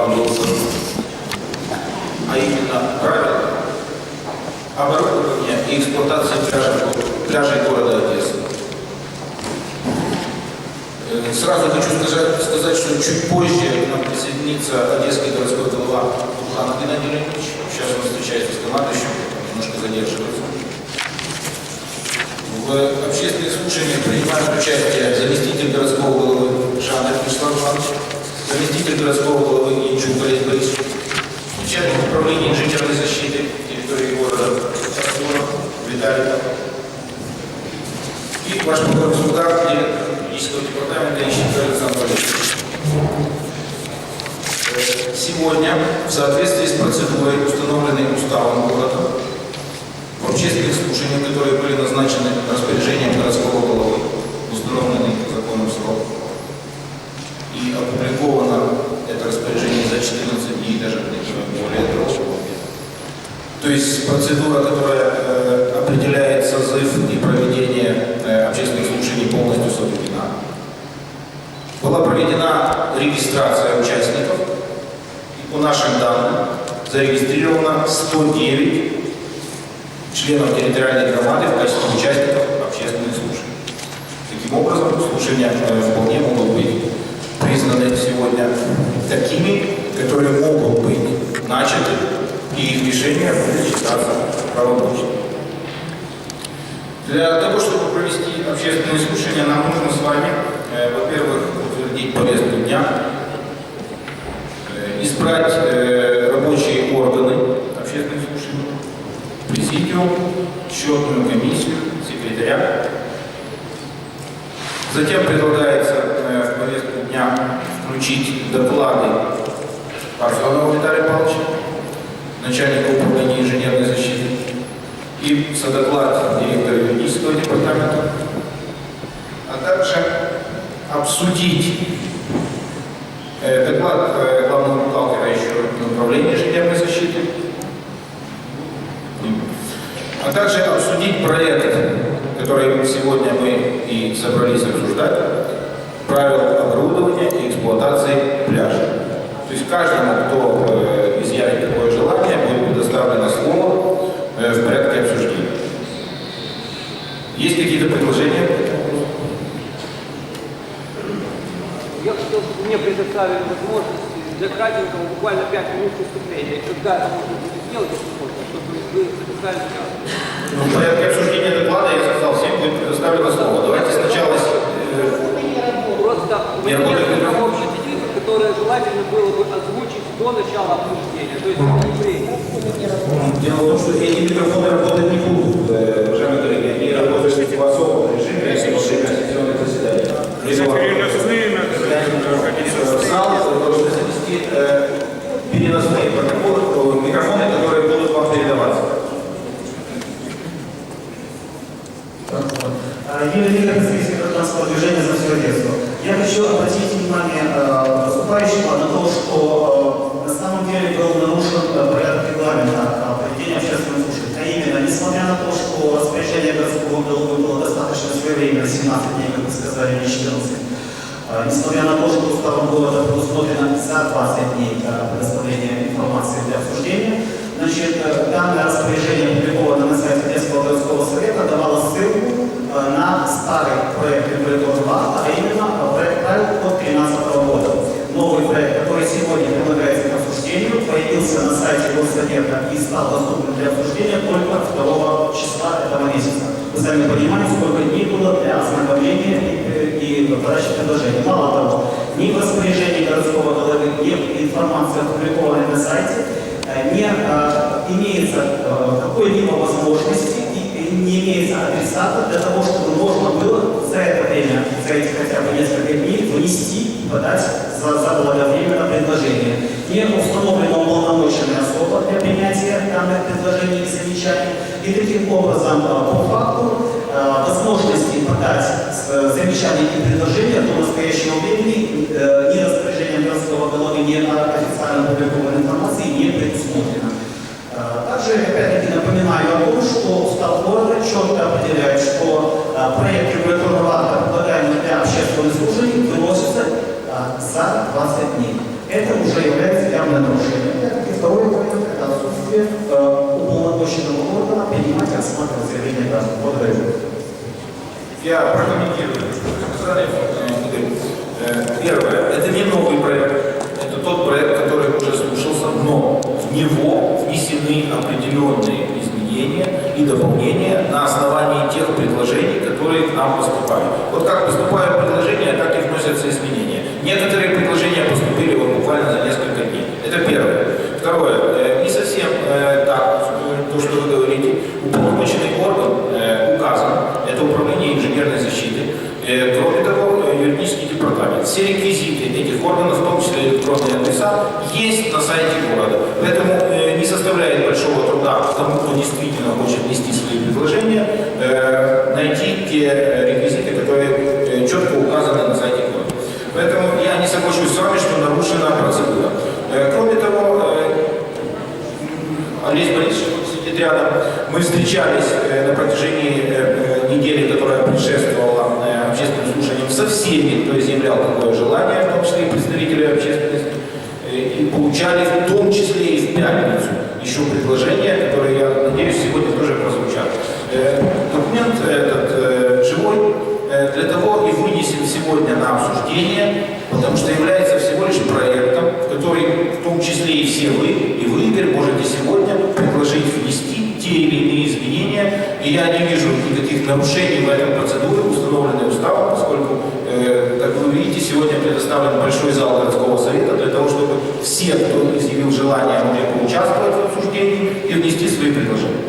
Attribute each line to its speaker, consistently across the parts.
Speaker 1: вам должен, а именно правила оборудования и эксплуатации пляжей, города Одессы. Э, Сразу хочу сказать, сказать, что чуть позже к нам присоединится Одесский городской голова Тухан Геннадий Леонидович. Сейчас он встречается с командующим, немножко задерживается. В общественных слушаниях принимают участие заместитель городского головы Жанна Вячеслав Иванович, заместитель городского головы Инчук Борис Борисович, начальник управления инженерной защиты территории города Сосунов Виталий и ваш покорный суда, директор юридического департамента Ищенко Александр Валерьевич. Э, Сегодня, в соответствии с процедурой, установленной уставом города, в общественных слушаниях, которые были назначены распоряжением городского головы, установленный законом срок, и опубликовано это распоряжение за 14 дней, даже более того. То есть процедура, которая э, определяет созыв и проведение э, общественных слушаний полностью соблюдена. Была проведена регистрация участников, и по нашим данным зарегистрировано 109 членов территориальной громады в качестве участников общественных слушаний. Таким образом, слушания э, вполне могут быть признаны сегодня такими, которые могут быть начаты, и их решения будут считаться правомочными. Для того, чтобы провести общественные слушания, нам нужно с вами, э, во-первых, утвердить повестку дня, э, избрать э, рабочие органы общественных слушаний, президиум, счетную комиссию, секретаря. Затем предлагается э, в повестку дня включить доклады Парфенова Виталия Павловича, начальника управления инженерной защиты, и содоклад директора юридического департамента, а также обсудить э, доклад э, главного бухгалтера еще управления инженерной защиты, а также обсудить проект, который сегодня мы и собрались обсуждать, правил оборудования и эксплуатации пляжа. То есть каждому, кто э, изъявит такое желание, будет предоставлено слово э, в порядке обсуждения. Есть какие-то предложения?
Speaker 2: Я хотел, чтобы мне предоставили возможность для кратенького буквально 5 минут выступления. Когда это можно будет сделать, если можно, чтобы вы записали.
Speaker 1: Ну, в порядке обсуждения доклада я сказал, всем будет предоставлено слово. Давайте сначала... э,
Speaker 2: Просто
Speaker 1: Не работает
Speaker 2: которые желательно было бы озвучить до начала обсуждения. То есть не.
Speaker 1: Дело в том, что эти микрофоны работать не будут, э, уважаемые коллеги, они работают в особом режиме, во время сессионных заседаний. Зал должны занести э, переносные протоколы, э, микрофоны, которые будут вам передаваться.
Speaker 3: А, Юрий Виктор, представитель гражданского движения за все детство. Я хочу обратить внимание 18 дней, как вы сказали, или 14. А, несмотря на то, что уставом города предусмотрено 20 дней для предоставления информации для обсуждения, значит, э, данное распоряжение опубликовано на сайте Одесского городского совета давало ссылку э, на старый проект Регуляторного а именно проект правил от 2013 года. Новый проект, который сегодня предлагается к обсуждению, появился на сайте Госсовета и стал доступным для обсуждения только 2 числа этого месяца. Вы сами понимаете, сколько дней было образом, э, по факту, э, возможности подать э, замечания и предложения до настоящего времени ни распоряжением городского головы, ни официально опубликованной информации не предусмотрено. Также, опять-таки, напоминаю о том, что устав города четко определяет, что проект регуляторного акта, предлагаемый для общественных служений, выносится за 20 дней. Это уже является явное нарушение. И второй вариант – это отсутствие уполномоченного органа принимать рассматривать заявление граждан. Благодарю.
Speaker 1: Я прокомментирую. Э, Первое, это не новый проект. Это тот проект, который уже слушался, но в него внесены определенные изменения и дополнения на основании тех предложений, которые к нам поступают. Вот как поступают предложения, так и вносятся изменения. Некоторые предложения поступили вот буквально за несколько дней. Это первое. Уполномоченный орган э, указан, это управление инженерной защиты. Э, Кроме того, э, юридический департамент. Все реквизиты этих органов, в том числе электронные адреса, есть на сайте города. Поэтому э, не составляет большого труда тому, кто действительно хочет внести свои предложения, э, найти те э, реквизиты, которые э, четко указаны на сайте города. Поэтому я не соглашусь с вами, что нарушена процедура. Э, Кроме того, э, Олесь Борисович вот сидит рядом. Мы встречались э, на протяжении э, э, недели, которая предшествовала общественным слушаниям, со всеми, кто изъявлял такое желание, в том числе и представители общественности, и получали в том числе и в пятницу еще предложения, которые, я надеюсь, сегодня тоже прозвучат. Документ этот живой, для того и вынесен сегодня на обсуждение, потому что является всего лишь проектом, который в том числе и все вы, и вы, Игорь, можете сегодня предложить внести те или иные изменения, и я не вижу никаких нарушений в этой процедуре, установленной уставом, поскольку, э, как вы видите, сегодня предоставлен большой зал городского совета для того, чтобы все, кто изъявил желание, могли поучаствовать в обсуждении и внести свои предложения.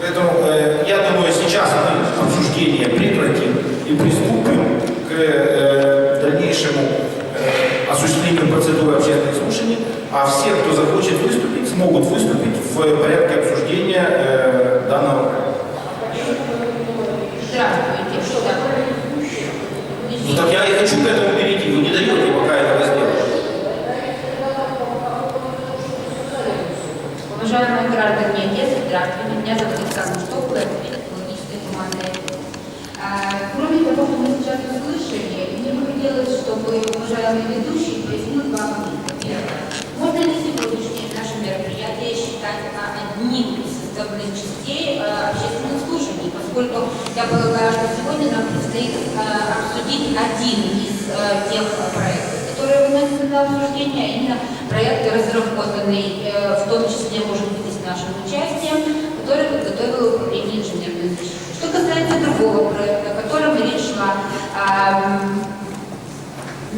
Speaker 1: Поэтому э, я думаю, сейчас мы обсуждение прекратим и приступим к э, дальнейшему э, осуществлению процедуры общественных слушаний, а все, кто захочет выступить, смогут выступить в порядке обсуждения э, данного проекта.
Speaker 4: Здравствуйте. Что там?
Speaker 1: Ну так я и хочу к этому перейти, вы не даете пока этого сделать.
Speaker 4: Уважаемые граждане Одессы, здравствуйте. Меня зовут Александр Штокла, это экологическая команда. А, Кроме того, что мы сейчас услышали, мне бы хотелось, чтобы уважаемые ведущие пояснил два момента. Первое. Можно ли сегодняшнее наше мероприятие считать одним из составных частей а, общественных слушаний, поскольку я полагаю, что сегодня нам предстоит а, обсудить один из а, тех проектов, которые выносятся на обсуждение, а именно проект, разработанный э, в том числе, может быть, и с нашим участием, который подготовило Управление инженерной защиты. Что касается другого проекта, о котором речь шла ам,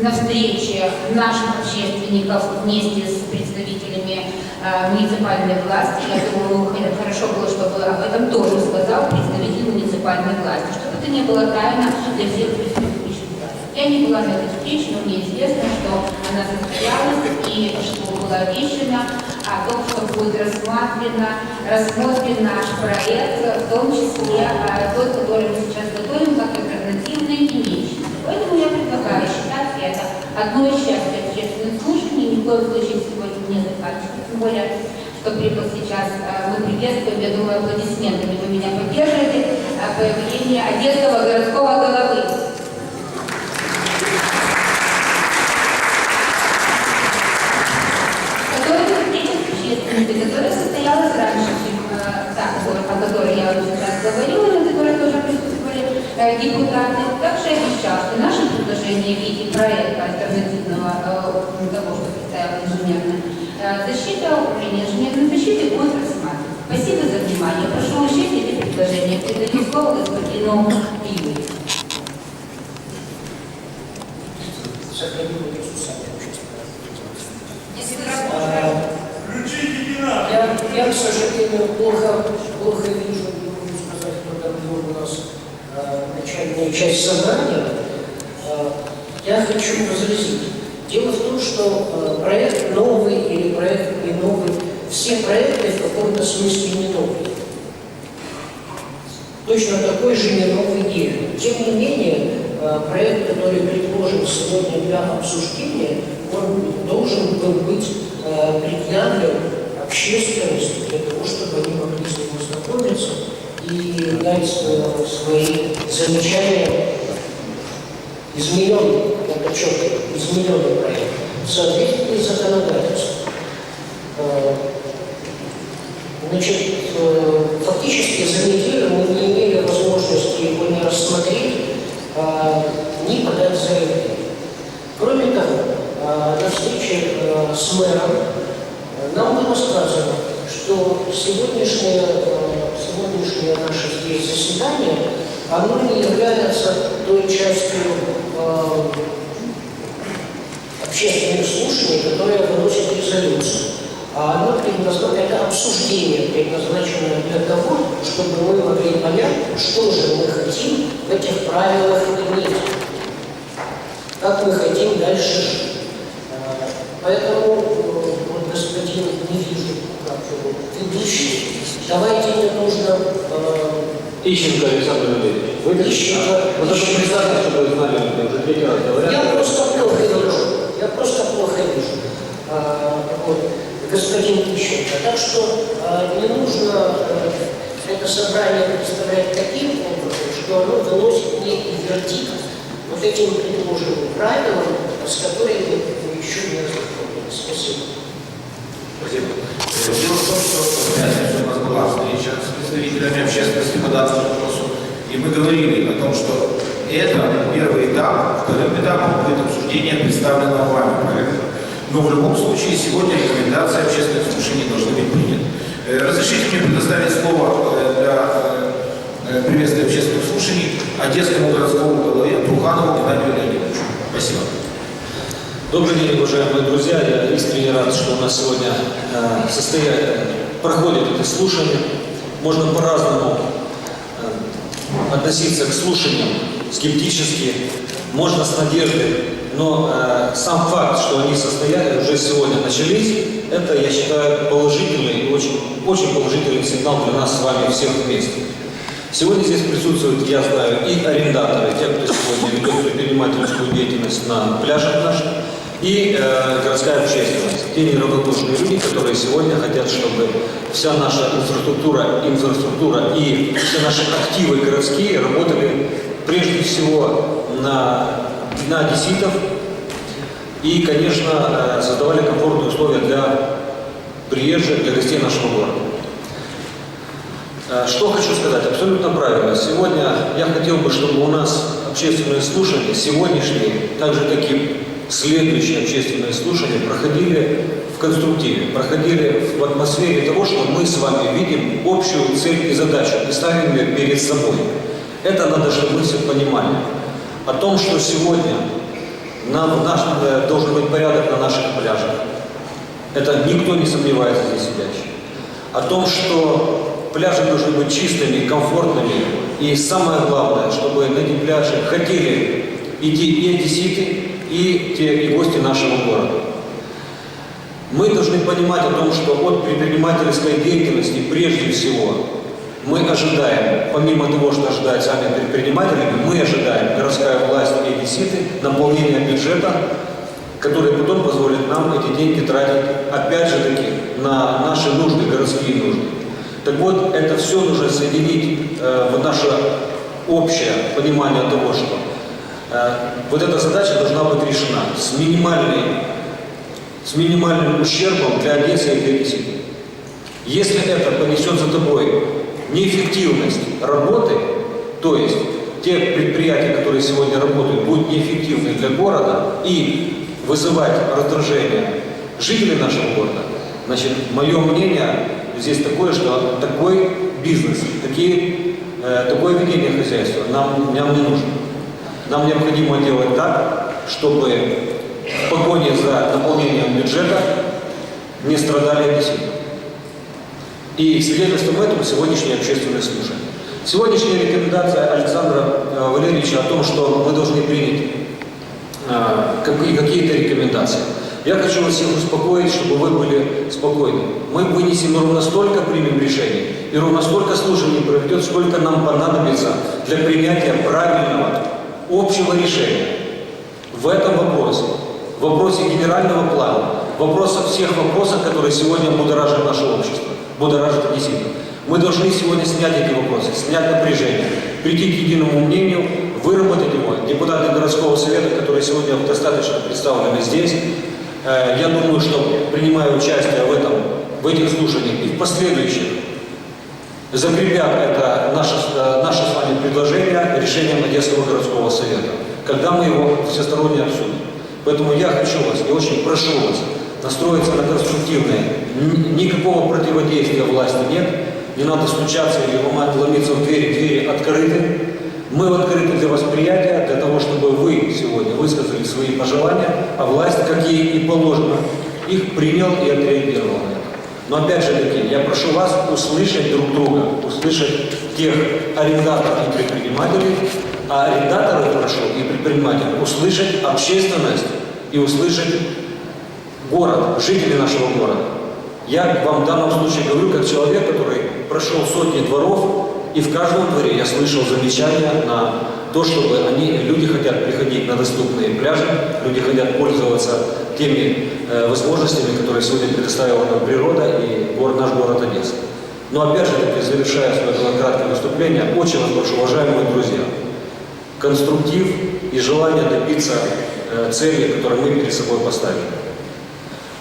Speaker 4: на встрече наших общественников вместе с представителями э, муниципальной власти. Я думаю, хо- хорошо было, чтобы об этом тоже сказал представитель муниципальной власти, чтобы это не было тайна для всех присутствующих. Я не была на этой встрече, но мне известно, что она состоялась и что было обещано о том, что будет рассмотрено, рассмотрен наш проект, в том числе э, тот, который мы сейчас готовим как альтернативный имеющийся. Поэтому я предлагаю это одной из частей общественных слушаний, ни в коем случае сегодня не заканчивать. Тем более, что прибыл сейчас, э, мы приветствуем, я думаю, аплодисментами вы меня поддерживаете, э, появление Одесского городского головы. Которая состоялась раньше, чем э, та, о которой я уже говорила, на которой тоже присутствовали э, депутаты, также обещал, что наши предложения в виде проекта альтернативного э, того, что представила инженерная э, защита, управление инженерной защиты будет рассматривать. Спасибо за внимание. Прошу учесть эти предложения. Передаю слово господину Юрию.
Speaker 5: Я, я, к сожалению, плохо, плохо вижу, не могу сказать, кто там вел у нас э, начальная часть собрания. Э, я хочу возразить. Дело в том, что э, проект новый или проект не новый, все проекты в каком-то смысле не новые. Точно такой же не новый не. Тем не менее, э, проект, который предложен сегодня для обсуждения, он должен был быть э, предъявлен общественности для того, чтобы они могли с ним ознакомиться и дать свои замечания измененный, я подчеркиваю, измененный проект в соответствии с Значит, э, фактически за неделю мы не имели возможности его не рассмотреть, а, ни подать заявление. Кроме того, э, на встрече э, с мэром э, нам было сказано, что сегодняшнее, сегодняшнее наше здесь заседание, оно не является той частью общественных слушаний, которые выносят резолюцию. А оно предназначено, это обсуждение, предназначенное для того, чтобы мы могли понять, что же мы хотим в этих правилах иметь. Как мы хотим дальше жить. А, Поэтому, э, вот господин, не вижу, как его, ведущий, давайте не нужно э,
Speaker 6: Ищенко Александр Валерьевич. Вы
Speaker 5: Ищенко.
Speaker 6: Вот это представьте, чтобы вы знали, это уже третий раз говорят.
Speaker 5: Я просто плохо вижу. Я просто плохо вижу. А, вот, господин Ищенко. Так что а, не нужно а, это собрание представлять таким образом, что оно выносит некий вердикт вот этим предложенным правилам, с которыми мы еще не ознакомились. Спасибо.
Speaker 1: Спасибо. Дело в том, что у нас была встреча с представителями общественности по данному вопросу, и мы говорили о том, что это первый этап, вторым этапом будет обсуждение представленного вами проекта. Но в любом случае сегодня рекомендации общественных слушаний должны быть приняты. Э, Разрешите мне предоставить слово э, для э, приветствия общественных слушаний Одесскому городскому голове Труханову Геннадию Леонидовичу. Спасибо.
Speaker 6: Добрый день, уважаемые друзья. Я искренне рад, что у нас сегодня э, состоя- проходит это слушание. Можно по-разному относиться к слушаниям, скептически, можно с надеждой, но э, сам факт, что они состояли, уже сегодня начались, это, я считаю, положительный и очень, очень положительный сигнал для нас с вами всех вместе. Сегодня здесь присутствуют, я знаю, и арендаторы, те, кто сегодня ведет предпринимательскую деятельность на пляжах наших, и э, городская общественность, те неравнодушные люди, которые сегодня хотят, чтобы вся наша инфраструктура, инфраструктура и все наши активы городские работали прежде всего на, на одесситов и, конечно, э, создавали комфортные условия для приезжих, для гостей нашего города. Э, Что хочу сказать, абсолютно правильно. Сегодня я хотел бы, чтобы у нас общественные слушания, сегодняшние, так же как и следующие общественные слушания, проходили в конструктиве, проходили в атмосфере того, что мы с вами видим общую цель и задачу и ставим ее перед собой. Это надо, чтобы мы все понимали. О том, что сегодня нам, наш, э, должен быть порядок на наших пляжах, это никто не сомневается здесь сидящий. О том, что пляжи должны быть чистыми, комфортными. И самое главное, чтобы на эти пляжи хотели идти и одесситы, и те и гости нашего города. Мы должны понимать о том, что от предпринимательской деятельности прежде всего мы ожидаем, помимо того, что ожидают сами предприниматели, мы ожидаем, городская власть и одесситы, наполнения бюджета, который потом позволит нам эти деньги тратить, опять же таки, на наши нужды, городские нужды. Так вот, это все нужно соединить э, в наше общее понимание того, что э, вот эта задача должна быть решена с, минимальной, с минимальным ущербом для Одессы и для Одесситы. Если это понесет за тобой неэффективность работы, то есть те предприятия, которые сегодня работают, будут неэффективны для города и вызывать раздражение жителей нашего города, значит, мое мнение здесь такое, что такой бизнес, такие, э, такое ведение хозяйства нам, нам не нужно. Нам необходимо делать так, чтобы в погоне за наполнением бюджета не страдали одесситы. И свидетельством этому сегодняшнее общественное слушание. Сегодняшняя рекомендация Александра э, Валерьевича о том, что мы должны принять э, какие- какие-то рекомендации. Я хочу вас всех успокоить, чтобы вы были спокойны. Мы вынесем ровно столько примем решений, и ровно столько слушаний проведет, сколько нам понадобится для принятия правильного, общего решения в этом вопросе, в вопросе генерального плана, вопросах всех вопросов, которые сегодня будоражат наше общество, будоражат одесситов. Мы должны сегодня снять эти вопросы, снять напряжение, прийти к единому мнению, выработать его. Депутаты городского совета, которые сегодня достаточно представлены здесь, э, я думаю, что принимая участие в этом этих слушаниях и в последующих закрепят это наше, э, наше с вами предложение решением Одесского городского совета, когда мы его всесторонне обсудим. Поэтому я хочу вас, я очень прошу вас настроиться на конструктивное. Никакого противодействия власти нет. Не надо стучаться или ломать, ломиться в двери. Двери открыты. Мы открыты для восприятия, для того, чтобы вы сегодня высказали свои пожелания, а власть, как ей и положено, их принял и отреагировал. Но опять же таки, я прошу вас услышать друг друга, услышать тех арендаторов и предпринимателей, а арендаторов прошу и предпринимателей услышать общественность и услышать город, жители нашего города. Я вам в данном случае говорю как человек, который прошел сотни дворов, и в каждом дворе я слышал замечания на то, чтобы они, люди хотят приходить на доступные пляжи, люди хотят пользоваться теми э, возможностями, которые сегодня предоставила нам природа и город, наш город Одесса. Но опять же таки, завершая свое краткое выступление, очень вас прошу, уважаемые друзья, конструктив и желание добиться э, цели, которые мы перед собой поставили.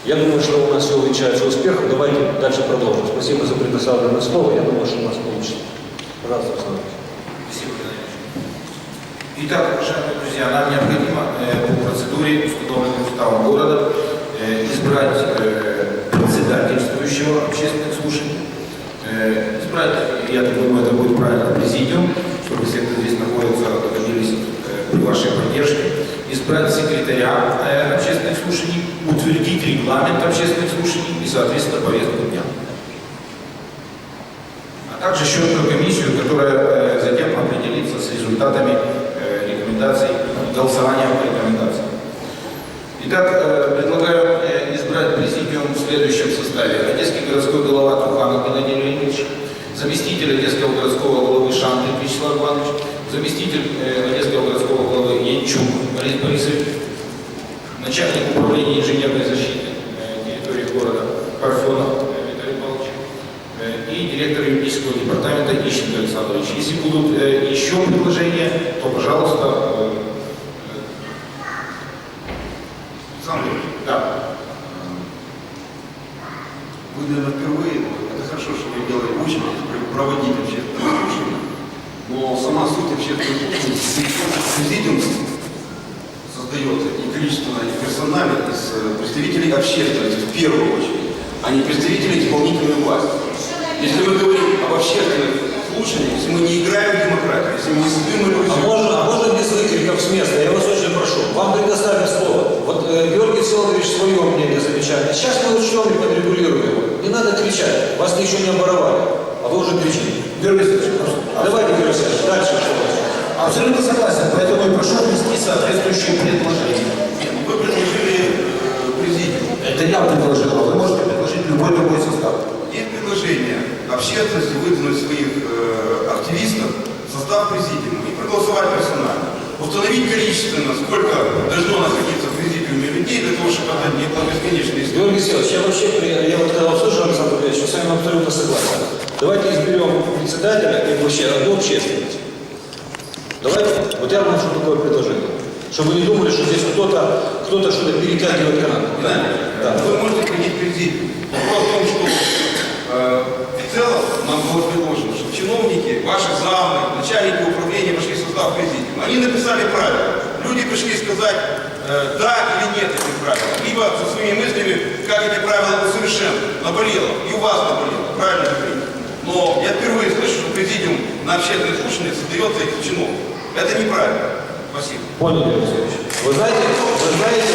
Speaker 6: Я думаю, что у нас все увенчается успехом. Давайте дальше продолжим. Спасибо за предоставленное слово. Я думаю, что у нас получится. Пожалуйста, Александр.
Speaker 1: Спасибо, Ильич. Итак, уважаемые друзья, нам необходимо э, по процедуре, установленной уставом города, э, избрать э, председательствующего общественных слушаний, э, избрать, я думаю, это будет правильно, президиум, чтобы все, кто здесь находится, находились э, при вашей поддержке, избрать секретаря э, общественных слушаний, утвердить регламент общественных слушаний и, соответственно, повестку дня. А также счетную комиссию, которая э, затем определится с результатами э, рекомендаций, голосования по рекомендациям. Итак, э, предлагаю э, избрать президиум в следующем составе. Одесский городской голова Туханов Геннадий Леонидович, заместитель Одесского городского головы Шандрин Вячеслав Иванович, заместитель э, Одесского городского головы Янчук Борис Борисович, начальник управления инженерной защиты э, территории города Парфенов э, Виталий Павлович, Э, и директор юридического департамента Ищенко Александр Ильич. Если будут э, еще предложения, то, пожалуйста, э, э, Александр да.
Speaker 7: Вы, наверное, впервые, но это хорошо, что вы делаете очередь, пр- проводить общественное слушание. Но сама суть общественного слушания, президиум создается и количественно, и персонально из э, представителей общественности в первую очередь, а не представителей исполнительной власти. Если мы говорим об общественных слушаниях, если мы не играем в демократию, если мы не сидим
Speaker 6: А
Speaker 7: иллюзию,
Speaker 6: можно, а можно без выкриков с места? Я вас очень прошу. Вам предоставим слово. Вот э, Георгий Всеволодович свое мнение замечает. Сейчас мы и подрегулируем его. Не надо кричать. Вас еще не оборовали. А вы уже кричите.
Speaker 1: Георгий Александрович, просто.
Speaker 6: Давайте, Георгий Александрович, дальше что у вас?
Speaker 1: Абсолютно согласен, поэтому и прошу внести соответствующие предложения.
Speaker 7: вы предложили э, президиум.
Speaker 1: Это я предложил, а вы можете предложить любой другой состав.
Speaker 7: Общественности выдвинуть своих э, активистов в состав президиума и проголосовать персонально. Установить количественно, сколько должно находиться в президиуме людей для того, чтобы это не было бесконечной истории.
Speaker 6: Георгий Алексеевич, я вообще, при- я вот когда услышал Александр Ильич, я с вами абсолютно согласен. Давайте изберем председателя и вообще одну общественность. Давайте, вот я вношу такое предложение. Чтобы не думали, что здесь кто-то кто что-то перетягивает канат. Да.
Speaker 7: Вы можете принять президиум. Вопрос в том, что нам было предложено, что чиновники, ваши замы, начальники управления вошли в состав президиума. Они написали правила. Люди пришли сказать, э, да или нет этим правилам. Либо со своими мыслями, как эти правила усовершенствовать. Наболело. И у вас наболело. Правильно говорите. Но я впервые слышу, что президиум на общественное слушание создается этих чиновников. Это неправильно. Спасибо.
Speaker 6: Понял, Георгий Алексеевич. Вы знаете, вы знаете,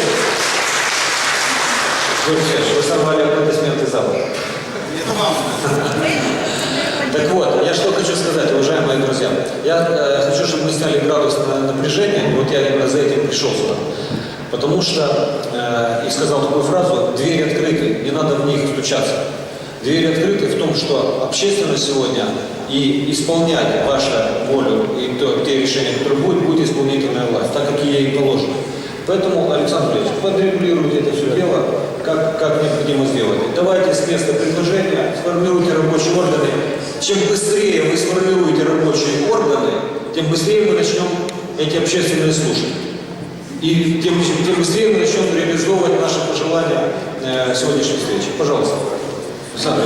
Speaker 6: Алексеевич, вы сорвали аплодисменты зала.
Speaker 7: Это вам.
Speaker 6: Так вот, я что хочу сказать, уважаемые друзья. Я э, хочу, чтобы мы сняли градус на напряжения, вот я именно за этим пришел сюда. Потому что, э, и сказал такую фразу, двери открыты, не надо в них стучаться. Двери открыты в том, что общественность сегодня и исполнять вашу волю и то, те решения, которые будут, будет исполнительная власть, так как ей и положено. Поэтому, Александр Ильич, подрегулируйте это все дело, как, как необходимо сделать. Давайте с места предложения, сформируйте рабочие органы. Чем быстрее вы сформируете рабочие органы, тем быстрее мы начнем эти общественные слушать. И тем, тем быстрее мы начнем реализовывать наши пожелания э, сегодняшней встречи. Пожалуйста.
Speaker 8: Александр,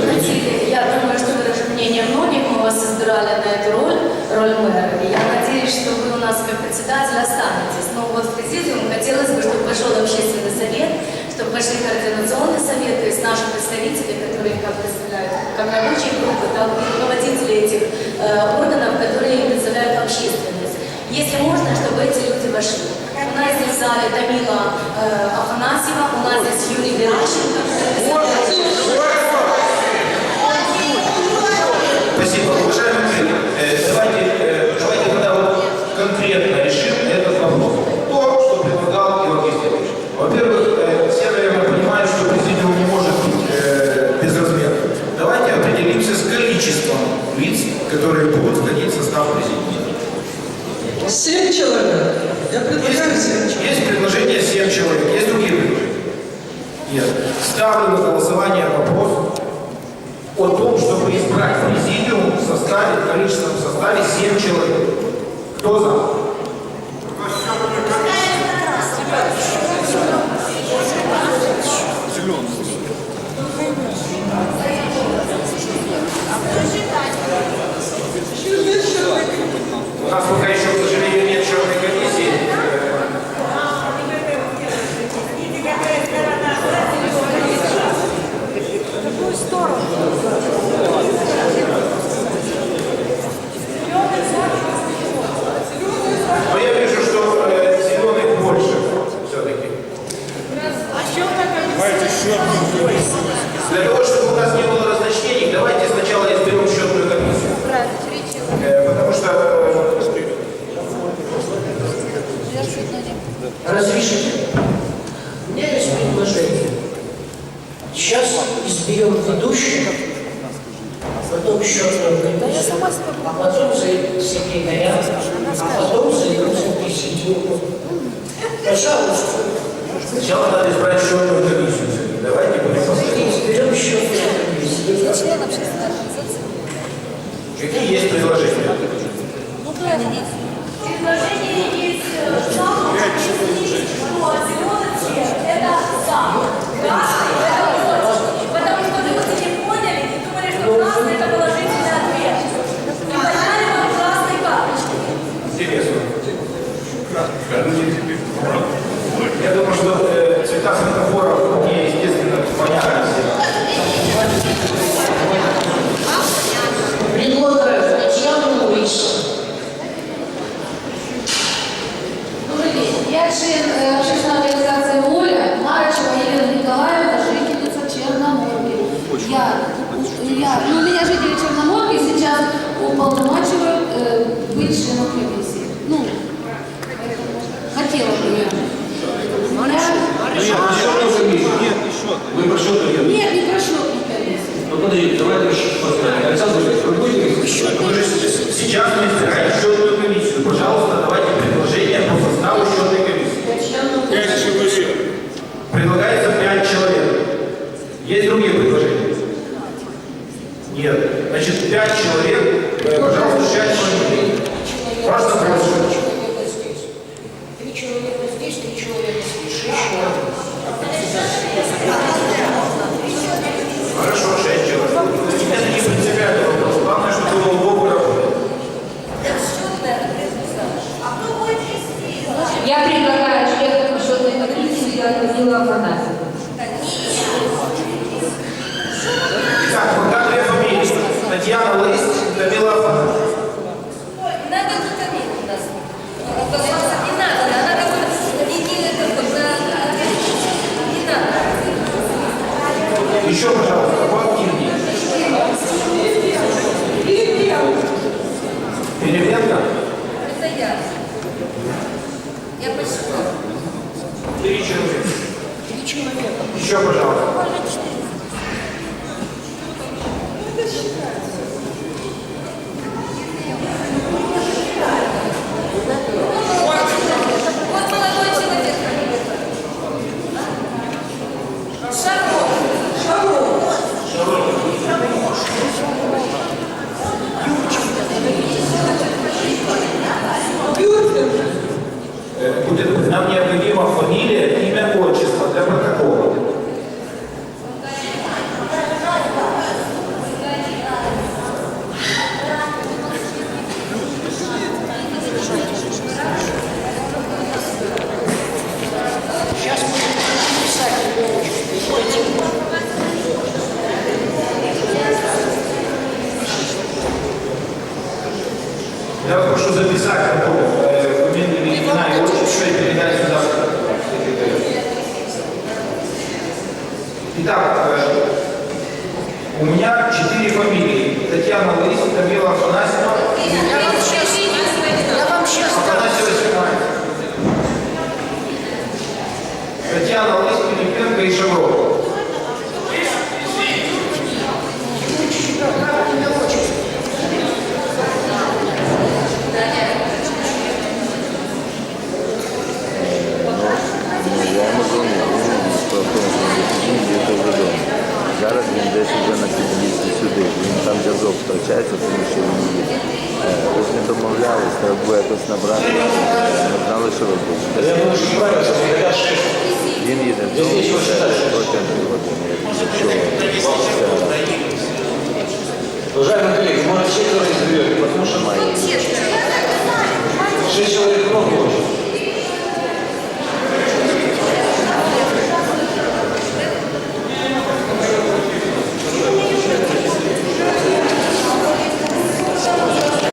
Speaker 8: я думаю, что вы даже мнение многих, мы вас избирали на эту роль, роль мэра. И я надеюсь, что вы у нас как председатель останетесь. Но вот в президиум хотелось бы, чтобы пошел общественный совет, что пошли координационные советы, с нашими представителями, которые как представляют, как рабочие группы, так и руководители этих э, органов, которые представляют общественность. Если можно, чтобы эти люди вошли. У нас здесь в зале Тамила э, Афанасьева, у нас здесь Юрий
Speaker 1: Геращенко. с количеством лиц, которые будут входить в состав президента.
Speaker 9: Семь человек. Я предлагаю
Speaker 1: есть,
Speaker 9: семь человек.
Speaker 1: Есть предложение семь человек. Есть другие предложения? Нет. Ставлю на голосование вопрос о том, чтобы избрать президиум в составе, в количественном составе 7 человек. Кто за?